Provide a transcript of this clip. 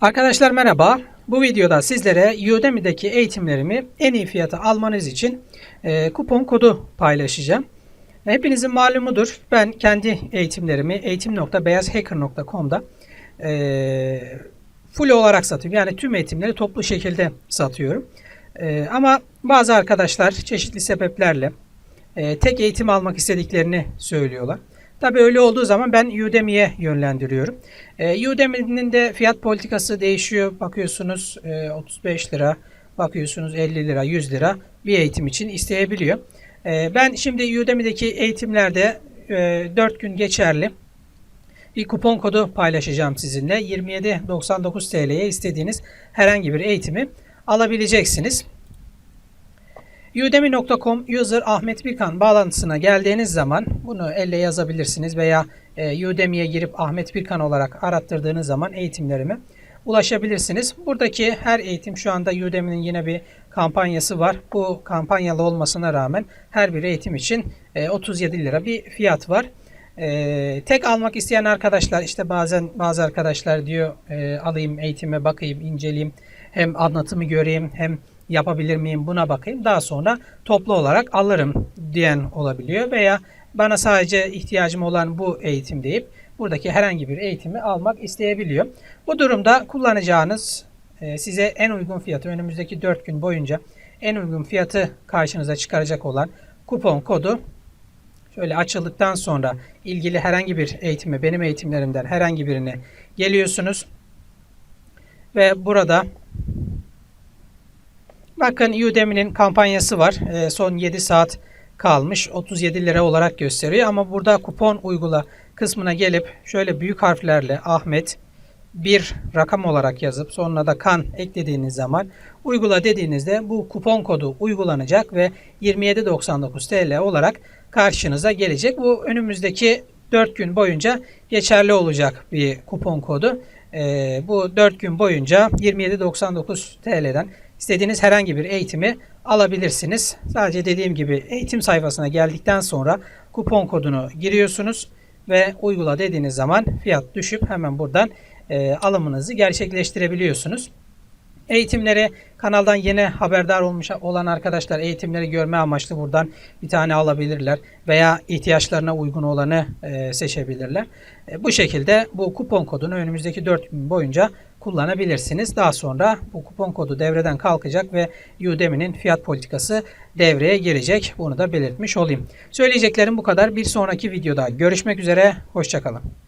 Arkadaşlar merhaba. Bu videoda sizlere Udemy'deki eğitimlerimi en iyi fiyata almanız için e, kupon kodu paylaşacağım. Hepinizin malumudur. Ben kendi eğitimlerimi eğitim.beyazhacker.com'da e, full olarak satıyorum. Yani tüm eğitimleri toplu şekilde satıyorum. E, ama bazı arkadaşlar çeşitli sebeplerle e, tek eğitim almak istediklerini söylüyorlar. Tabii öyle olduğu zaman ben Udemy'ye yönlendiriyorum. E, Udemy'nin de fiyat politikası değişiyor. Bakıyorsunuz e, 35 lira, bakıyorsunuz 50 lira, 100 lira bir eğitim için isteyebiliyor. E, ben şimdi Udemy'deki eğitimlerde e, 4 gün geçerli bir kupon kodu paylaşacağım sizinle. 27.99 TL'ye istediğiniz herhangi bir eğitimi alabileceksiniz. Udemy.com user Ahmet Birkan bağlantısına geldiğiniz zaman bunu elle yazabilirsiniz veya e, Udemy'ye girip Ahmet Birkan olarak arattırdığınız zaman eğitimlerime ulaşabilirsiniz. Buradaki her eğitim şu anda Udemy'nin yine bir kampanyası var. Bu kampanyalı olmasına rağmen her bir eğitim için e, 37 lira bir fiyat var. E, tek almak isteyen arkadaşlar işte bazen bazı arkadaşlar diyor e, alayım eğitime bakayım inceleyeyim hem anlatımı göreyim hem yapabilir miyim buna bakayım. Daha sonra toplu olarak alırım diyen olabiliyor veya bana sadece ihtiyacım olan bu eğitim deyip buradaki herhangi bir eğitimi almak isteyebiliyor. Bu durumda kullanacağınız e, size en uygun fiyatı önümüzdeki 4 gün boyunca en uygun fiyatı karşınıza çıkaracak olan kupon kodu şöyle açıldıktan sonra ilgili herhangi bir eğitimi benim eğitimlerimden herhangi birine geliyorsunuz ve burada Bakın Udemy'nin kampanyası var. E, son 7 saat kalmış. 37 lira olarak gösteriyor. Ama burada kupon uygula kısmına gelip şöyle büyük harflerle Ahmet bir rakam olarak yazıp sonuna da kan eklediğiniz zaman uygula dediğinizde bu kupon kodu uygulanacak ve 27.99 TL olarak karşınıza gelecek. Bu önümüzdeki 4 gün boyunca geçerli olacak bir kupon kodu. Ee, bu 4 gün boyunca 27.99 TL'den istediğiniz herhangi bir eğitimi alabilirsiniz. Sadece dediğim gibi eğitim sayfasına geldikten sonra kupon kodunu giriyorsunuz ve uygula dediğiniz zaman fiyat düşüp hemen buradan e, alımınızı gerçekleştirebiliyorsunuz. Eğitimleri kanaldan yeni haberdar olmuş olan arkadaşlar eğitimleri görme amaçlı buradan bir tane alabilirler veya ihtiyaçlarına uygun olanı e, seçebilirler. E, bu şekilde bu kupon kodunu önümüzdeki 4 gün boyunca kullanabilirsiniz. Daha sonra bu kupon kodu devreden kalkacak ve Udemy'nin fiyat politikası devreye girecek. Bunu da belirtmiş olayım. Söyleyeceklerim bu kadar. Bir sonraki videoda görüşmek üzere. Hoşçakalın.